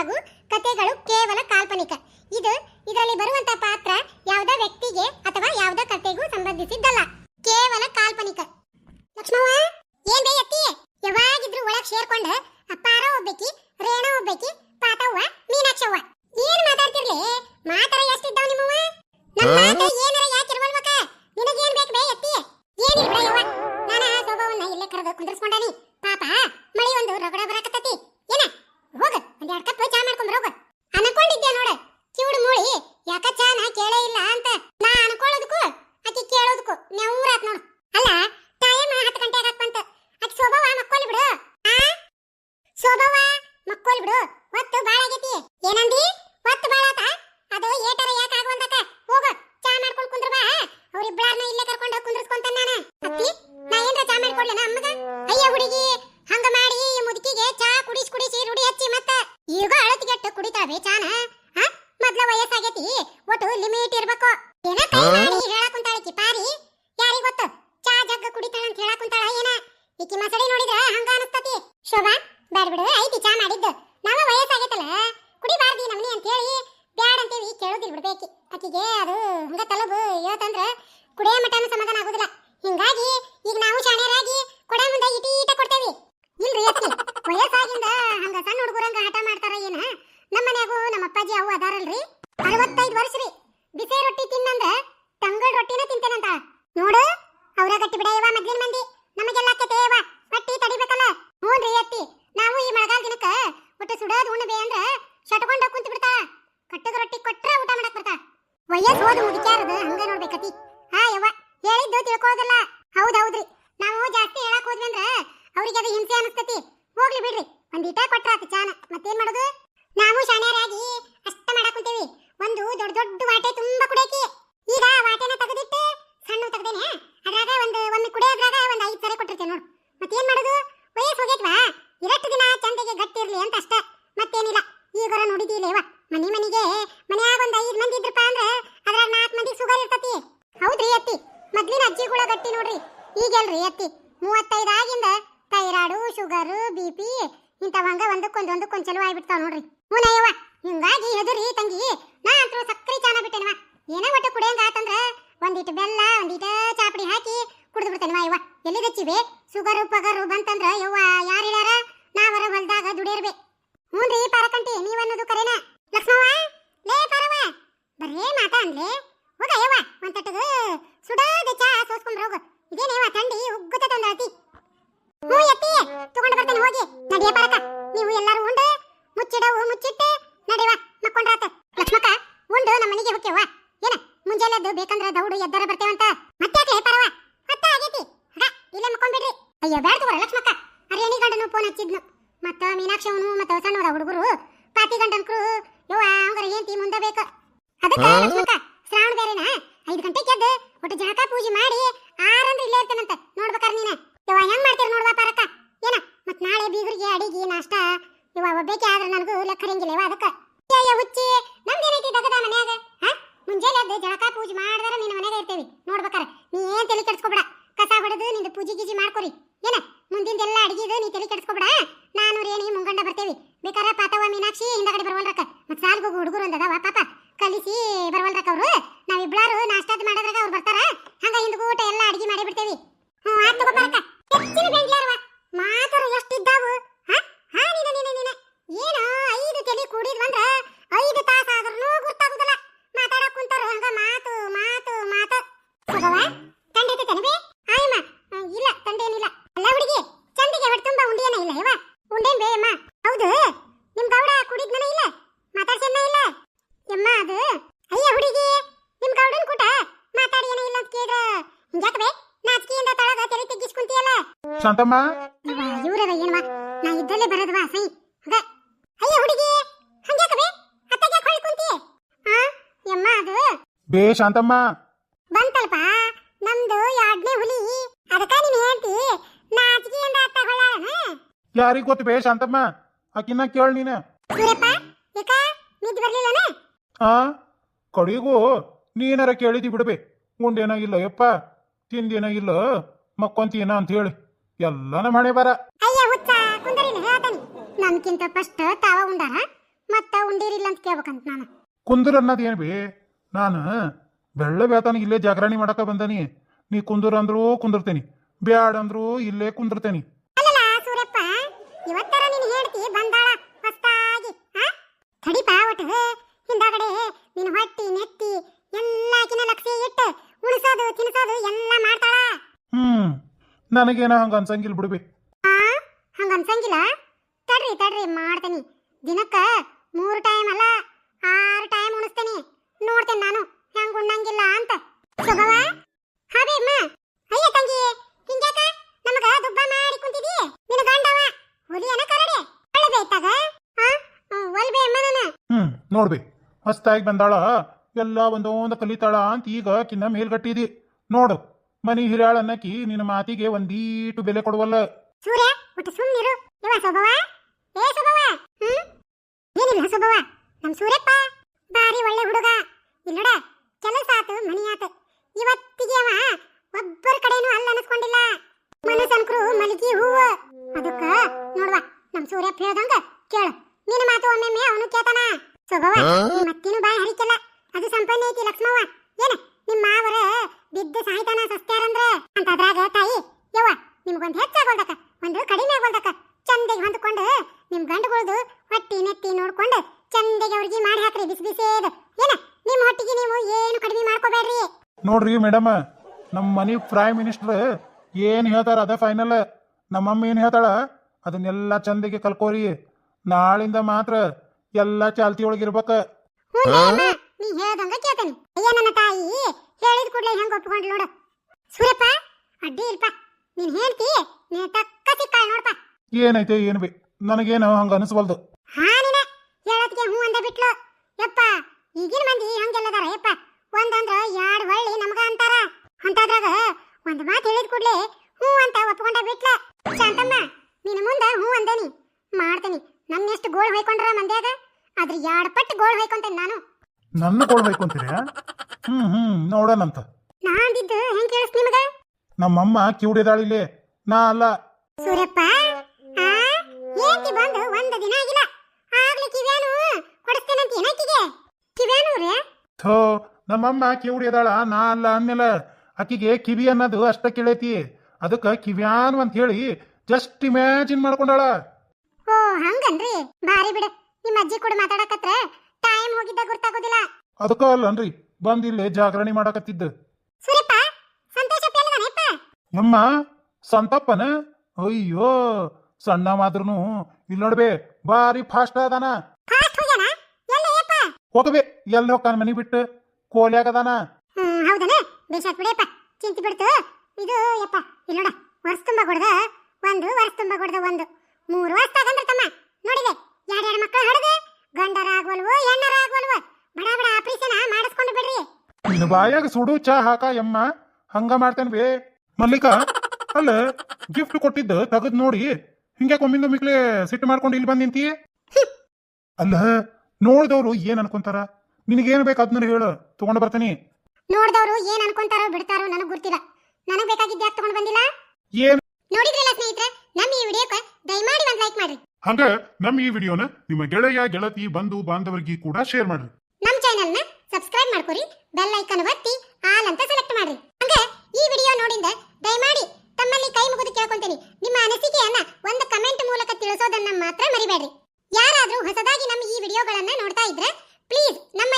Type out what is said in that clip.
ಹಾಗೂ ಕಥೆಗಳು ಕೇವಲ ಕಾಲ್ಪನಿಕ. ಇದು ಇದರಲ್ಲಿ ಬರುವಂತ ಪಾತ್ರ ಯಾವುದೇ ವ್ಯಕ್ತಿಗೆ ಅಥವಾ ಯಾವುದೇ ಕಥೆಗೂ ಸಂಬಂಧಿಸಿದ್ದಲ್ಲ. ಕೇವಲ ಕಾಲ್ಪನಿಕ. ಲಕ್ಷ್ಮವ್ವ ಏನ್ ಬೇ ಅತ್ತಿ ಯಾವಾಗಿದ್ರು ಒಳಗ್ ಸೇರ್ಕೊಂಡ ಅಪ್ಪಾರ ಒಬ್ಬಾಕಿ ರೇಣ ಒಬ್ಬಕಿ ಪಾತವ್ವ ಮೀನಾಕ್ಷವ್ವ. ಏನ್ ಮಾತಾಡ್ತಿರ್ಲಿ? ಮಾತಾರ ಎಷ್ಟಿದ್ದಾವ ನಿಮ್ಮವ್ವ? ನಮ್ಮ ಮಾತ ಏನಾರ ಯಾಕೆ ಇರ್ವಲ್ವಕ ನಿನಗೇನ್ ಬೇಕು ಬೇ ಅತ್ತಿ ಏನಿಲ್ಲ ಯವ್ವ. ನಾನು ಸೋಬವನ್ನ ಇಲ್ಲೇ ಕರೆದು ಕುಂದ್ರಸ್ಕೊಂಡಾನಿ. ಪಾಪ ಮಳಿ ಒಂದು ರಗಡ ಬರಾಕತ್ತತಿ. ಏನ? ಹೋಗ ಒಂದ್ ಎರಡ್ ಕಪ್ ಚಾ ಮಾಡ್ಕೊಂಡ್ ಹೋಗ ಅನ್ಕೊಂಡಿದ್ದೆ ನೋಡ ಕಿವುಡು ಮೂಳಿ ಯಾಕ ಚಾನ ಕೇಳೇ ಇಲ್ಲ ಅಂತ ನಾ ಅನ್ಕೊಳ್ಳೋದಕ್ಕೂ ಆಕಿ ಕೇಳೋದಕ್ಕೂ ನೆವ್ರಾತ್ ನೋಡು. ಅಲ್ಲ ಟೈಮ್ ಹತ್ತು ಗಂಟೆ ಆಗಕ್ಕಂತ ಆಕಿ ಶೋಭವ ಮಕ್ಕೋಲಿ ಬಿಡು. ಆ? ಶೋಭವ ಮಕ್ಕೋಲಿ ಬಿಡು. ಮೊದ್ಲ ವಯಸ್ಸಾಗೈತಿ ಒಟ್ಟು ಲಿಮಿಟ್ ಇರ್ಬೇಕು. ಏನ ಕೈ ಮಾಡಿ ಹೇಳಕ್ ಕುಂತಾಳಕಿ ಪಾರಿ ಯಾರಿಗ ಗೊತ್ತು? ಚಾ ಜಗ್ಗ ಕುಡಿತಾಳ ಅಂತ ಹೇಳಕ್ ಕುಂತಾಳ ಏನ? ಈಕಿ ಮಸಳಿ ನೋಡಿದ್ರ ಹಂಗ ಅನಸ್ತತಿ. ಶೋಭಾ ಬ್ಯಾಡ್ ಬಿಡು ಐತಿ ಚಾ ಮಾಡಿದ್ದು. ನಾವ ವಯಸ್ಸಾಗೈತಲ್ಲ ಕುಡಿಬಾರ್ದಿ ನಮ್ನಿ ಅಂತ ಹೇಳಿ ಬ್ಯಾಡ ಅಂತೇಳಿ ಕೇಳೋದಿಲ್ ಬಿಡ್ಬೇಕಿ. ಆಕಿಗೆ ಅದು ಹಂಗ ತಲಬು ಹೇಳ್ತಂದ್ರ ಕುಡಿಯ ಮಟನು ಸಮಾಧಾನ ಆಗುದಿಲ್ಲ. ಹಿಂಗಾಗಿ ಈಗ ನಾವು ಶಾಣ್ಯರಾಗಿ ಕೊಡ ಮುಂದೆ ಇಟಿ ಇಟ ಕೊಡ್ತೇವಿ. ಇಲ್ರಿ ಅತ್ತಿ ವಯಸ್ಸಾಗಿಂದ ಹಂಗ ಸಣ್ಣ ಹುಡುಗರಂಗ ಹಠ ಮಾಡ್ತಾರ ಏನ? ನಮ್ಮ ಮನ್ಯಾಗೂ ನಮ್ಮ ಅಪ್ಪಾಜಿ ಅವು ಅದಾರಲ್ರಿ? ಅರವತ್ತೈದು ವರ್ಷ ರೀ. ಬಿಸಿ ರೊಟ್ಟಿ ತಿನ್ನಂದ ತಂಗಳ ರೊಟ್ಟಿನ ತಿಂತೇನಂತ. ನೋಡು, ಅವ್ರ ಗಟ್ಟಿ ಬಿಡಯವ ಮೊದ್ಲಿನ ಮಂದಿ. ನಮಗೆಲ್ಲ ಕೆತೆಯವ ರೊಟ್ಟಿ ತಡಿಬೇಕಲ್ಲ? ಹ್ಞೂ ರೀ ಅತ್ತಿ. ನಾವು ಈ ಮಳೆಗಾಲ ದಿನಕ್ಕ ಒಟ್ಟು ಸುಡೋದು ಉಣ್ಣಬೇ ಅಂದ್ರ ಶಟ್ಕೊಂಡ ಕುಂತ ಬಿಡ್ತಾ. ಕಟ್ಟದ ರೊಟ್ಟಿ ಕೊಟ್ರ ಊಟ ಮಾಡಕ್ ಬರ್ತಾ. ವಯಸ್ಸು ಹೋದ ಮುದುಕ್ಯಾರದ ಹಂಗ ನೋಡ್ಬೇಕತಿ ಹಾ, ಯವ್ವ, ಹೇಳಿದ್ದು ತಿಳ್ಕೋದಲ್ಲ ಹೌದ್ ಹೌದ್ರಿ ನಾವು ಜಾಸ್ತಿ ಹೇಳಕ್ ಹೋದ್ವಿ ಅಂದ್ರ ಅವ್ರಿಗೆ ಅದು ಹಿಂಸೆ ಅನಿಸ್ತತಿ. ಹೋಗ್ಲಿ ಬಿಡ್ರಿ. ಒಂದ್ ಇಟ ಕೊಟ್ರಾತ ಚಾನ. ಮತ್ತೇನ್ ಮಾಡೋದು ನಾವು ಶಾಣ್ಯರಾಗಿ ಅಷ್ಟ ಮಾಡಕ್ ಕುಂತೇವಿ ಒಂದು ದೊಡ್ಡ ದೊಡ್ಡ ವಾಟೆ ತುಂಬಾ ಕುಡಿಯಕಿ ಈಗ ವಾಟೆನ ತೆಗೆದಿಟ್ಟು ಸಣ್ಣ ತೆಗ್ದೇನೆ ಅದ್ರಾಗ ಒಂದು ಒಮ್ಮೆ ಕುಡಿಯೋದ್ರಾಗ ಒಂದ್ ಐದ್ ಸರಿ ಕೊಟ್ಟಿರ್ತೇನೆ ನೋಡು ಮತ್ತೇನ್ ಮಾಡೋದು ವಯಸ್ಸು ಹೋಗೈತ್ವಾ ಇರಷ್ಟು ದಿನ ಚಂದಗೆ ಗಟ್ಟಿರ್ಲಿ ಅಂತ ಅಷ್ಟ ಮತ್ತೇನಿಲ್ಲ ನೋಡಿದೀಲೇವ ಮನಿ ಮನಿಗೆ ಮನ್ಯಾಗ ಒಂದ್ ಐದ್ ಮಂದಿ ಇದ್ರಪ್ಪ ಅಂದ್ರ ಅದ್ರಾಗ ನಾಲ್ಕು ಮಂದಿ ಶುಗರ್ ಇರ್ತತಿ. ಹೌದ್ರಿ ಅತ್ತಿ? ಮೊದ್ಲಿನ ಅಜ್ಜಿಗಳ ಗಟ್ಟಿ ನೋಡ್ರಿ. ಈಗೆಲ್ರಿ ಅತ್ತಿ? ಮೂವತ್ತೈದು ಆಗಿಂದ ಥೈರಾಯ್ಡು ಶುಗರು ಬಿ ಪಿ ಇಂಥವಂಗ ಒಂದಕ್ಕೊಂದು ಒಂದಕ್ಕೊಂದು ಚಲೋ ಆಗ್ಬಿಡ್ತಾವ ನೋಡ್ರಿ. ಹೂನಯ್ಯವ್ವ, ಹಿಂಗಾಗಿ ಹೆದರಿ ತಂಗಿ. ನಾ ಅಂತೂ ಸಕ್ರಿ ಚಾನ ಬಿಟ್ಟೆನವ ಏನೋ ಒಟ್ಟು ಕುಡಿಯಂಗ ಆತಂದ್ರ ಒಂದಿಟ್ಟು ಬೆಲ್ಲ, ಒಂದಿಟ ಚಾಪಡಿ ಹಾಕಿ ಕುಡಿದು ಬಿಡ್ತೇನವ ಯವ್ವ ಎಲ್ಲಿ ಹಚ್ಚಿವೆ? ಶುಗರು ಪಗರು ಬಂತಂದ್ರ ಯವ್ವ, ಯಾರು ಹೇಳ್ಯಾರ? ನಾವರ ಹೊಲ್ದಾಗ ದುಡಿಯರ್ಬೇ. ಹ್ಞೂನ್ರಿ ಪಾರಕಂಟಿ ನೀವನ್ನೋದು ಕರೆನ? ಲಕ್ಷ್ಮವ್ವ? ಲೇ ಪಾರವ್ವ ಬರೇ ಮಾತಾ ಅನ್ಲೇ ಹೋಗ ಯವ್ವ ಒಂದ್ ತಟ್ಟದ ಸುಡಾದ ಚಾ ಸೋಸ್ಕೊಂಡ್ ಹೋಗು ಇದೇನೇವ ಥಂಡಿ, ಉಗ್ಗುತ್ತ ತಂದಳತಿ ಹ್ಞೂ ಎತ್ತಿ ತಗೊಂಡು ಬರ್ತೇನೆ, ಹೋಗಿ. ನಡಿಯ ಪಾರಕ, ನೀವು ಎಲ್ಲರೂ ಉಂಡು, ಮುಚ್ಚಿಡವು, ಮುಚ್ಚಿಟ್ಟು ನಡಿವಾ ಮಕ್ಕೊಂಡ್ರಾತ ಲಕ್ಷ್ಮಕ್ಕ, ಉಂಡು ನಮ್ಮ ಮನೆಗೆ ಹೋಗ್ತೇವ ಏನ, ಮುಂಜಾನೆದ್ದು ಬೇಕಂದ್ರ ದೌಡು ಎದ್ದರ ಬರ್ತೇವಂತ? ಮತ್ತೆ ಪರವ ಹತ್ತ ಆಗೈತಿ. ಹಗ ಇಲ್ಲೇ ಮಕ್ಕೊಂಡ್ಬಿಡ್ರಿ ಅಯ್ಯೋ ಬೇಡ ತಗೋರ ಲಕ್ಷ್ಮಕ್ಕ. ಅರೇಣಿ ಗಂಡನು ಫೋನ್ ಹಚ್ಚಿದ್ನು. ಮತ್ತ ಮೀನಾಕ್ಷಿ ಅವನು ಮತ್ತ ಸಣ್ಣವರ ಹುಡುಗರು ಪಾತಿ ಗಂಡನ್ಕರು ಯವ್ವ ಅವಂಗರ ಏಂತಿ ಮುಂದೆ ಬೇಕ. ಅದಕ್ಕೆ ಲಕ್ಷ್ಮಕ್ಕ ಶ್ರಾವಣ ಬೇರೆನಾ? ಐದು ಗಂಟೆಗೆ ಎದ್ದು ಒಟ್ಟು ಜಳಕ ಪೂಜೆ ಮಾಡಿ ಆರಂದ್ರೆ ಇಲ್ಲೇ ಇರ್ತೇನಂತ. ನೋಡ್ಬೇಕಾರ ನೀನ ಯವ್ವ ಹೆಂಗ್ ಮಾಡ್ತೀರ ನೋಡ್ವಾ ಪಾರಕ್ಕ ಏನ ಮತ್ ನಾಳೆ ಬೀಗರಿಗೆ ಅಡಿಗೆ ನಾಷ್ಟ ಇವ ಒಬ್ಬೇಕೆ ಆದ್ರೆ ನನಗೂ ಲೆಕ್ಕ ಹರಂಗಿಲ್ಲ ಇವ ಅದಕ್ಕ ಅಯ್ಯ ಹುಚ್ಚಿ ನಮ್ದೇನೈತಿ ದಗದ ಮನ್ಯಾಗ ಹಾ ಮುಂಜಾನೆ ಎದ್ದು ಜಳಕ ಪೂಜೆ ಮಾಡಿದ್ರೆ ನಿನ್ನ ಮನೆಗೆ ಇರ್ತೇವಿ ನೋಡ್ಬೇಕಾರ ನೀ ಏನ್ ತಲೆ ಕೆಡ್ಸ್ಕೊಬೇಡ ಕಸ ಹೊಡೆದು ನಿಂದು ಪೂಜೆ ಗೀಜಿ ಮಾಡ್ಕೊರಿ ಏನ ಮುಂದಿಂದೆಲ್ಲ ಅಡಿಗೆದು ನೀ ತಲೆ ಕೆಡ್ಸ್ಕೊಬೇಡ ನಾನು ರೇಣಿ ಮುಂಗಂಡ ಬರ್ತೇವಿ ಬೇಕಾರ ಪಾತವ ಮೀನಾಕ್ಷಿ ಹಿಂದಗಡೆ ಬರವಲ್ರಕ್ಕ ಮತ್ ಸಾಲ್ಗ ಹೋಗು ಹುಡುಗರು ಒಂದದಾವ ಪಾಪ ಕಲಿಸಿ ಬರವಲ್ರಕ್ಕ ಅವ್ರು ನಾವಿಬ್ಳಾರು ನಾಷ್ಟಾದ್ ಮಾಡೋದ್ರಾಗ ಅವ್ರು ಬರ್ತಾರ ಹಂಗ ಹಿಂದ್ಗೂಟ ಎಲ್ಲ ಅಡಿಗೆ ಮಾಡಿ ಬಿಡ್ತೇವಿ ಹ್ಞೂ ಆತ್ ತಗೋ ಬರಕ್ಕ ಹೆಚ್ಚಿನ ಬೆಂಗ್ಳೂರವ ಮಾತರ ಎಷ್ಟಿದ್ದಾವು ಹಾ ಹಾ ನೀನ ನೀನ ನೀನ ಏನು ಐದು ತಲೆ ಕೂಡಿದ್ವಂದ್ರ ಐದು ತಾಸ ಆದ್ರೂ ಗೊತ್ತಾಗುದಿಲ್ಲ ಮಾತಾಡಕ್ ಕುಂತಾರ ಹಂಗ ಮಾತು ಮಾತು ಮಾತು. ಸಗವ ತಂಡೆ ತನಬೇ ಆಯಮ್ಮ ಆ, ಇಲ್ಲ ತಂಡೆ ಏನಿಲ್ಲ. ಅಲ್ಲ ಹುಡುಗಿ ಚಂದಿಗೆ ಹೊಟ್ಟೆ ತುಂಬಾ ಉಂಡಿಯನ ಇಲ್ಲ ಇವ ಉಂಡೇನ್ ಬೇ ಅಮ್ಮ ಹೌದು. ನಿಮ್ ಗೌಡ ಕುಡಿದ್ನನ ಇಲ್ಲ? ಮಾತಾಡ್ಸೇನ ಇಲ್ಲ? ಯಮ್ಮ ಅದು? ಅಯ್ಯ ಹುಡುಗಿ ನಿಮ್ ಗೌಡನ್ ಕೂಟ ಮಾತಾಡಿ ಏನೋ ಇಲ್ಲ ಅಂತ ಕೇಳಿದ್ರ ಹಿಂಗ್ಯಾಕ ಬೇ? ನಾಚಿಕೆಯಿಂದ ತಳಗ ತೆರೆ ತೆಗ್ಗಿಸ್ಕೊಂತೀಯಲ್ಲ? ಶಾಂತಮ್ಮ? ಇವ ಇವ್ರದ ಏನ್ವಾ ನಾ ಇದ್ದಲ್ಲೇ ಬರೋದ್ವಾ ಸೈ ಹಗ ಅಯ್ಯ ಹುಡುಗಿ ಹಂಗ್ಯಾಕ ಬೇ ಅತ್ತಗೆ ಹೊಳ್ ಕುಂತಿ ಆ ಯಮ್ಮ ಅದು ಬೇ ಶಾಂತಮ್ಮ. ಬಂತಲ್ಪ ನಮ್ದು ಯಾಡ್ನೇ ಹುಲಿ. ಅದಕ್ಕ ನೀನ್ ಹೇಳ್ತಿ ನಾಚಿಕೆಯಿಂದ ತಗೊಳ್ಳ ಯಾರಿಗ್ ಗೊತ್ತು ಬೇ ಶಾಂತಮ್ಮ? ಆಕಿನ ಕೇಳ ನೀನ. ಸೂರ್ಯಪ್ಪ ಯಾಕ ನಿದ್ದೆ ಬರ್ಲಿಲ್ಲನ? ಆ ಕಡಿಗೂ ನೀನಾರ ಕೇಳಿದಿ ಬಿಡ್ಬೇ. ಉಂಡೇನ ಇಲ್ಲ ಯಪ್ಪ ತಿಂದೇನ ಇಲ್ಲ ಮಕ್ಕೊಂತೀನ ಅಂತ ಹೇಳಿ. ಎಲ್ಲ ನಮ್ಮ ಹಣೆ ಬರ. ಅಯ್ಯ ಹುಚ್ಚ ಕುಂದರಿನ ಹೇಳ್ತಾನೆ. ನನ್ಕಿಂತ ಫಸ್ಟ್ ತಾವ ಉಂಡಾರ ಮತ್ತ ಉಂಡಿರಿಲ್ಲ ಅಂತ ಕೇಳ್ಬೇಕಂತ ನಾನು. ಕುಂದ್ರ ಅನ್ನೋದು ಏನು ಬಿ? ನಾನು ಬೆಳ್ಳ ಬೇತಾನ ಇಲ್ಲೇ ಜಾಗರಣಿ ಮಾಡಕ ಬಂದನಿ. ನೀ ಕುಂದ್ರ ಅಂದ್ರೂ ಕುಂದಿರ್ತೇನಿ. ಬ್ಯಾಡ ಅಂದ್ರೂ ಇಲ್ಲೇ ಕುಂದಿರ್ತೇನಿ. ಹ್ಮ್ ನನಗೇನ ಹಂಗ ಅನ್ಸಂಗಿಲ್ಲ ಬಿಡ್ಬಿ ಹಂಗ ಅನ್ಸಂಗಿಲ್ಲ? ತಡ್ರಿ ತಡ್ರಿ ಮಾಡ್ತೇನಿ. ದಿನಕ್ಕ ಮೂರು ಟೈಮ್ ಅಲ್ಲ ಆರು ಟೈಮ್ ಉಣಿಸ್ತೇನಿ. ನೋಡ್ತೇನೆ ನಾನು. ಹೆಂಗ್ ಉಣ್ಣಂಗಿಲ್ಲ ಅಂತ. ಸ್ವಭಾವ? ಹಾಬೇ ಅಮ್ಮ? ಅಯ್ಯ ತಂಗಿ ಹಿಂಗ್ಯಾಕ? ನಮಗ ದುಬ್ಬ ಮಾಡಿ ಕುಂತಿದಿ? ನಿನ್ನ ಗಂಡವ? ಹುಲಿಯನ ಕರಡೆ? ಆ? ಒಲ್ಬೆ ಅಮ್ಮ ನಾನು. ಹ್ಮ್ ನೋಡ್ಬಿ. ಹೊಸ್ತಾಗಿ ಬಂದಾಳ. ಎಲ್ಲ ಒಂದೊಂದು ಕಲಿತಾಳ ಅಂತ ಈಗ ಕಿನ್ನ ಮೇಲ್ಗಟ್ಟಿದಿ. ನೋಡು ಮನಿ ಹಿರಾಳನ್ನಕಿ ಅನ್ನಕಿ ನಿನ್ನ ಮಾತಿಗೆ ಒಂದೀಟು ಬೆಲೆ ಕೊಡುವಲ್ಲ. ಸೂರ್ಯ ಒಟ್ಟು ಸುಮ್ಮನಿರು ಇವ ಸ್ವಭಾವ? ಏ ಸ್ವಭಾವ? ಹ್ಮ್? ಏನಿಲ್ಲ ಸ್ವಭಾವ? ನಮ್ ಸೂರ್ಯಪ್ಪ? ಬಾರಿ ಒಳ್ಳೆ ಹುಡುಗ. ಇಲ್ಲಡ ಕೆಲಸ ಆತು ಮನಿ ಆತ. ಇವತ್ತಿಗೆ ಅವ ಒಬ್ಬರ ಕಡೆನೂ ಅಲ್ಲ ಅನಿಸ್ಕೊಂಡಿಲ್ಲ. ಮನಸ್ಸನ್ಕರು ಮಲಗಿ ಹೂವು. ಅದಕ್ಕ ನೋಡ್ವ ನಮ್ ಸೂರ್ಯಪ್ಪ ಹೇಳ್ದಂಗ ಕೇಳು. ನಿನ್ನ ಮಾತು ಒಮ್ಮೆಮ್ಮೆ ಅವನು ಕೇತಾನ ನಿಮ್ ಮತ್ತೇನು ಬಾಯಿ ಹರಿಕಲ್ಲ. ಅದು ಸಂಪನ್ನ ಐತಿ ಲಕ್ಷ್ಮವ್ವ. ಏನ ನಿಮ್ಮ ಮಾವರ ಬಿದ್ದ ಸಾಯ್ತಾನ ಸಸ್ತ್ಯಾರಂದ್ರ ಅಂತ ಅದ್ರಾಗ ತಾಯಿ ಯವ್ವ ನಿಮ್ಗೊಂದು ಹೆಚ್ಚಾಗೋಲ್ದಕ್ಕ ಒಂದು ಕಡಿಮೆ ಆಗೋಲ್ದಕ್ಕ ಚಂದಿಗೆ ಹೊಂದ್ಕೊಂಡು ನಿಮ್ ಗಂಡುಗಳ್ದು ಹೊಟ್ಟಿ ನೆತ್ತಿ ನೋಡ್ಕೊಂಡು ಚಂದಿಗೆ ಅವ್ರಿಗೆ ಮಾಡಿ ಹಾಕ್ರಿ ಬಿಸಿ ಬಿಸಿದು ಏನ ನಿಮ್ ಹೊಟ್ಟಿಗೆ ನೀವು ಏನು ಕಡಿಮೆ ಮಾಡ್ಕೋಬೇಡ್ರಿ ನೋಡ್ರಿ ಮೇಡಮ್ ನಮ್ಮ ಮನಿ ಪ್ರೈಮ್ ಮಿನಿಸ್ಟರ್ ಏನು ಹೇಳ್ತಾರ ಅದ ಫೈನಲ್ ನಮ್ಮಮ್ಮ ಏನು ಹೇಳ್ತಾಳ ಅದನ್ನೆಲ್ಲ ಚಂದಿಗೆ ಕಲ್ಕೋರಿ. ನಾಳಿಂದ ಮಾತ್ರ ಎಲ್ಲ ಚಾಲ್ತಿ ಒಳಗಿರ್ಬೇಕ ಹ್ಞೂ ಅಮ್ಮ, ನೀ ಹೇಳ್ದಂಗ ಕೇಳ್ತೇನೆ. ಅಯ್ಯ ನನ್ನ ತಾಯಿ ಹೇಳಿದ ಕೂಡಲೇ ಹೆಂಗ್ ಒಪ್ಕೊಂಡ್ ನೋಡು. ಸೂರ್ಯಪ್ಪ ಅಡ್ಡಿ ಇಲ್ಪ. ನೀನ್ ಹೇಳ್ತಿ ನೀನ್ ತಕ್ಕ ಸಿಕ್ಕಾಳ ನೋಡ್ಪ. ಏನೈತೆ ಏನು ಬಿ? ನನಗೇನು ಹಂಗ ಅನಿಸ್ಬಲ್ದು ಹಾ ನೀನ ಹೇಳೋದ್ಗೆ ಹ್ಞೂ ಅಂದ ಬಿಟ್ಲು. ಯಪ್ಪ ಈಗಿನ ಮಂದಿ ಹಂಗೆಲ್ಲದಾರ ಯಪ್ಪ. ಒಂದಂದ್ರ ಎರಡ್ ಹೊಳ್ಳಿ ನಮಗ ಅಂತಾರ. ಅಂತದ್ರಾಗ ಒಂದ್ ಮಾತು ಹೇಳಿದ ಕೂಡ್ಲೆ ಹೂ ಅಂತ ಒಪ್ಕೊಂಡ ಬಿಟ್ಲ. ಶಾಂತಮ್ಮ ನಿನ್ನ ಮುಂದ ಹ್ಞೂ ಅಂದೇನಿ. ಮಾಡ್ತೇನಿ. ನನ್ನೆಷ್ಟು ಗೋಳ್ ಹೊಯ್ಕೊಂಡ್ರ ಮಂದ್ಯಾಗ? ಅದ್ರ ಎರಡ್ ಪಟ್ಟು ಗೋಳ್ ಹೊಯ್ಕೊಂತೇನೆ ನಾನು? ನನ್ನ ಗೋಳ್ ಹೊಯ್ಕೊಂತೀರ? ಹ್ಮ್ ಹ್ಮ್ ನೋಡೋಣಂತ. ನಾಂದಿದ್ದು ಹೆಂಗ್ ಕೇಳಿಸ್ ನಿಮಗ? ನಮ್ಮಮ್ಮ ಕಿವುಡಿದಾಳಿಲ್ಲಿ ನಾ ಅಲ್ಲ. ಸೂರ್ಯಪ್ಪ ಆ? ಬಂದು ಒಂದ್ ದಿನ ಆಗಿಲ್ಲ. ಆಗ್ಲಿ ಕಿವ್ಯಾನು ಕೊಡಿಸ್ತೇನಂತ ಏನಕ್ಕಿಗೆ ಕಿವ್ಯಾನು ರೀ ಥೋ ನಮ್ಮಮ್ಮ ಹಿಡಿಯದಾಳ ನಾ ಅಲ್ಲ ಅಂದ್ಮೇಲೆ ಆಕಿಗೆ ಕಿವಿ ಅನ್ನೋದು ಅಷ್ಟ ಕೇಳೈತಿ. ಅದಕ್ಕೆ ಕಿವ್ಯಾನ್ ಅಂತ ಹೇಳಿ ಜಸ್ಟ್ ಇಮ್ಯಾಜಿನ್ ಮಾಡ್ಕೊಂಡಾಳ. ಓ ಹಂಗನ್ರಿ? ಬಾರಿ ಬಿಡ. ನಿಮ್ಮ ಅಜ್ಜಿ ಕೂಡ ಮಾತಾಡಕತ್ರ ಟೈಮ್ ಹೋಗಿದ್ದ ಗೊತ್ತಾಗೋದಿಲ್ಲ ಅದಕ್ಕ ಅಲ್ಲನ್ರಿ ಬಂದ್ ಇಲ್ಲಿ ಜಾಗರಣೆ ಮಾಡಕತ್ತಿದ್ದ. ನಮ್ಮ ಸಂತೋಷ ಯಮ್ಮ ಸಂತಪ್ಪನ? ಅಯ್ಯೋ ಸಣ್ಣ ಮಾದ್ರೂನು ಇಲ್ಲಿ ನೋಡ್ಬೆ ಬಾರಿ ಫಾಸ್ಟ್ ಅದಾನ ಫಾಸ್ಟ್ ಹೋಗ್ಯಾನ? ಎಲ್ಲ ಯಪ್ಪ ಹೋಗಬೇ ಎಲ್ಲಿ ಹೋಗ್ತಾನ ಮನಿ ಬಿಟ್ಟು? ಕೋಲ್ಯಾಗ ಅದಾನ ಹ್ಮ್ ಹೌದನ. ಬೇಷಾತ್ ಬಿಡಪ್ಪ ಚಿಂತೆ ಬಿಡ್ತು. ಇದು ಯಪ್ಪ ಇಲ್ಲಿ ನೋಡ. ವರ್ಷ ತುಂಬ ಕೊಡ್ದ. ಒಂದು ವರ್ಷ ತುಂಬ ಕೊಡ್ದ ಒಂದು. ಮೂರು ವರ್ಷ ತಗಂದ್ರ ತಮ್ಮ. ನೋಡಿದೆ. ಎರಡೆರಡು ಮಕ್ಕಳು ಹಡದೆ ಗಂಡರ ಆಗೋಲ್ವು ಹೆಣ್ಣರ ಆಗೋಲ್ವು ಬಡ ಬಡ ಆಪರೇಷನ್ ಮಾಡಿಸ್ಕೊಂಡು ಬಿಡ್ರಿ. ನಿನ್ನ ಬಾಯಾಗ ಸುಡು ಚಾ ಹಾಕ ಯಮ್ಮ. ಹಂಗ ಮಾಡ್ತೇನೆ ಬೇ. ಮಲ್ಲಿಕಾ ಅಲ್ಲ ಗಿಫ್ಟ್ ಕೊಟ್ಟಿದ್ದು ತೆಗೆದು ನೋಡಿ. ಹಿಂಗೆ ಒಮ್ಮಿಂದ ಮಿಕ್ಲೆ ಸಿಟ್ಟು ಮಾಡ್ಕೊಂಡು ಇಲ್ಲಿ ಬಂದು ನಿಂತಿ? ಅಲ್ಲ ನೋಡಿದವರು ಏನ್ ಅನ್ಕೊಂತಾರ? ನಿನಗೇನ್ ಬೇಕು ಅದನ್ನ ಹೇಳು ತಗೊಂಡು ಬರ್ತೀನಿ. ನೋಡ್ದವ್ರು ಏನ್ ಅನ್ಕೊಂತಾರೋ ಬಿಡ್ತಾರೋ ನನಗ್ ಗೊತ್ತಿಲ್ಲ. ನನಗ್ ಬೇಕಾಗಿದ್ದ ಯಾಕೆ ತಗೊಂಡ್ ಬಂದಿಲ್ಲ? ಏನ್? ನೋಡಿದ್ರಲ್ಲ ಸ್ನೇಹಿತರೆ ನಮ್ಮ ಈ ವಿಡಿಯೋಕ್ಕೆ ದಯಮಾಡಿ ಒಂದ್ ಲೈಕ್ ಮಾಡ್ರಿ. ಹಂಗ ನಮ್ಮ ಈ ವಿಡಿಯೋನ ನಿಮ್ಮ ಗೆಳೆಯ ಗೆಳತಿ ಬಂಧು ಬಾಂಧವರಿಗೆ ಕೂಡ ಶೇರ್ ಮಾಡ್ರಿ. ನಮ್ಮ ಚಾನೆಲ್ನ ಸಬ್ಸ್ಕ್ರೈಬ್ ಮಾಡ್ಕೊರಿ ಬೆಲ್ ಐಕಾನ್ ಒತ್ತಿ ಆಲ್ ಅಂತ ಸೆಲೆಕ್ಟ್ ಮಾಡ್ರಿ. ಹಂಗ ಈ ವಿಡಿಯೋ ನೋಡಿಂದ ದಯಮಾಡಿ ತಮ್ಮಲ್ಲಿ ಕೈ ಮುಗಿದು ಕೇಳ್ಕೊಂತೀನಿ. ನಿಮ್ಮ ಅನಿಸಿಕೆಯನ್ನ ಒಂದು ಕಮೆಂಟ್ ಮೂಲಕ ತಿಳಿಸೋದನ್ನ ಮಾತ್ರ ಮರಿಬೇಡ್ರಿ. ಯಾರಾದ್ರೂ ಹೊಸದಾಗಿ ನಮ್ಮ ಈ ವಿಡಿಯೋಗಳನ್ನ ನೋಡ್ತಾ ಇದ್ರೆ ಪ್ಲೀಸ್ ನಮ್ಮ